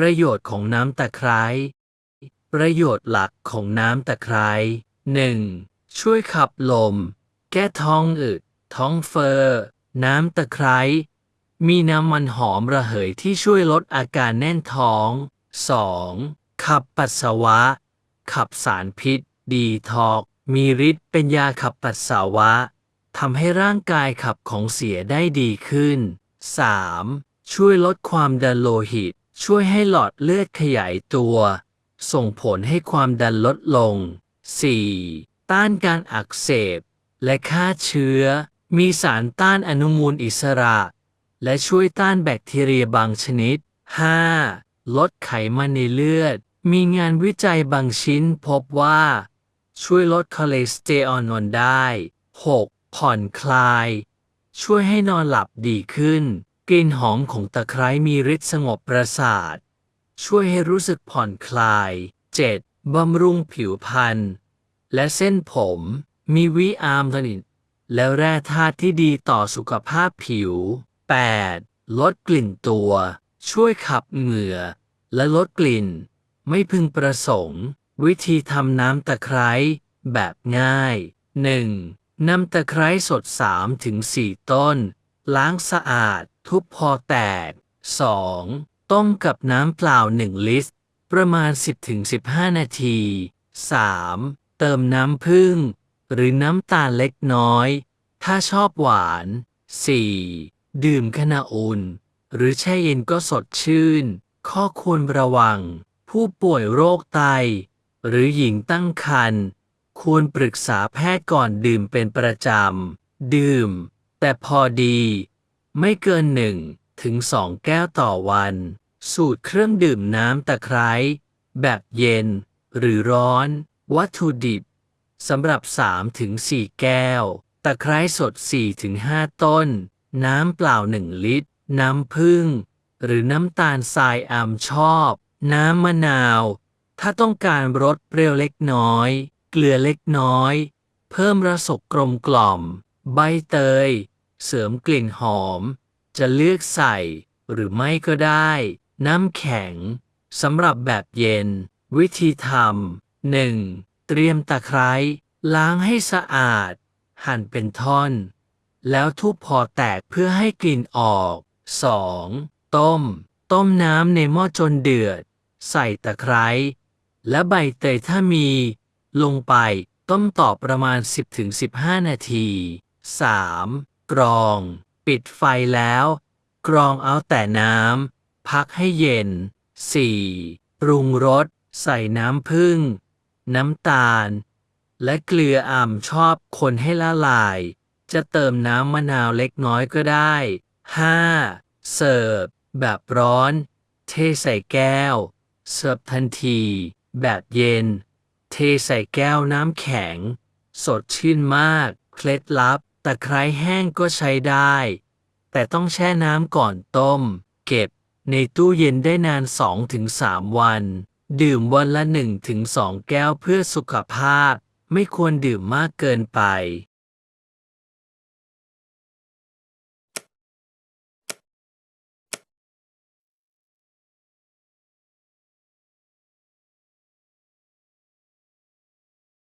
ประโยชน์ของน้ำตะไคร้ ประโยชน์หลักของน้ำตะไคร้ 1. ช่วยขับลม แก้ท้องอืด ท้องเฟอ้อ น้ำตะไคร้ มีน้ำมันหอมระเหยที่ช่วยลดอาการแน่นท้อง 2. ขับปัสสาวะ ขับสารพิษ ดีทอกมีฤทธิ์เป็นยาขับปัสสาวะทำให้ร่างกายขับของเสียได้ดีขึ้น 3. ช่วยลดความดันโลหิต ช่วยให้หลอดเลือดขยายตัว ส่งผลให้ความดันลดลง 4. ต้านการอักเสบ และฆ่าเชื้อ มีสารต้านอนุมูลอิสระ และช่วยต้านแบคทีเรียบางชนิด 5. ลดไขมันในเลือด มีงานวิจัยบางชิ้นพบว่า ช่วยลดคอเลสเตอรอลได้ 6. ผ่อนคลาย ช่วยให้นอนหลับดีขึ้น กลิ่นหอมของตะไคร้มีฤทธิ์สงบประสาท ช่วยให้รู้สึกผ่อนคลาย 7. บำรุงผิวพรรณและเส้นผม มีวิอามทนินและแร่ธาตุที่ดีต่อสุขภาพผิว 8. ลดกลิ่นตัว ช่วยขับเหงื่อ และลดกลิ่น ไม่พึงประสงค์ วิธีทำน้ำตะไคร้แบบง่าย 1. นำตะไคร้สด 3-4 ต้น ล้างสะอาด ทุบพอแตก 2. ต้มกับน้ำเปล่า 1 ลิตร ประมาณ 10-15 นาที 3. เติมน้ำผึ้งหรือน้ำตาลเล็กน้อย ถ้าชอบหวาน 4. ดื่มขณะอุ่น หรือแช่เย็นก็สดชื่น ข้อควรระวัง ผู้ป่วยโรคไต หรือหญิงตั้งครรภ์ควรปรึกษาแพทย์ก่อนดื่มเป็นประจำ ดื่ม แต่พอดี ไม่เกินหนึ่งถึงสองแก้วต่อวัน สูตรเครื่องดื่มน้ำตะไคร้ แบบเย็น หรือร้อน วัตถุดิบสำหรับ 3-4 แก้ว ตะไคร้สด 4-5 ต้น น้ำเปล่า 1 ลิตร น้ำผึ้งหรือน้ำตาลทรายอามชอบ น้ำมะนาว ถ้าต้องการรสเปรี้ยวเล็กน้อย เกลือเล็กน้อย เพิ่มรสกลมกล่อม ใบเตย เสริมกลิ่นหอม จะเลือกใส่หรือไม่ก็ได้ น้ำแข็งสำหรับแบบเย็น วิธีทำ 1. เตรียมตะไคร้ล้างให้สะอาด หั่นเป็นท่อน แล้วทุบพอแตกเพื่อให้กลิ่นออก 2. ต้ม ต้มน้ำในหม้อจนเดือด ใส่ตะไคร้และใบเตยถ้ามี ลงไปต้มต่อประมาณ 10-15 นาที 3. กรอง ปิดไฟแล้ว กรองเอาแต่น้ำ พักให้เย็น 4. ปรุงรส ใส่น้ำผึ้ง น้ำตาล และเกลืออ่ำชอบคนให้ละลาย จะเติมน้ำมะนาวเล็กน้อยก็ได้ 5. เสิร์ฟ แบบร้อน เทใส่แก้ว เสิร์ฟทันที แบบเย็น เทใส่แก้วน้ำแข็ง สดชื่นมาก เคล็ดลับ ตะไคร้แห้งก็ใช้ได้ แต่ต้องแช่น้ำก่อนต้ม เก็บในตู้เย็นได้นาน 2-3 วัน ดื่มวันละ 1-2 แก้วเพื่อสุขภาพ ไม่ควรดื่มมากเกินไป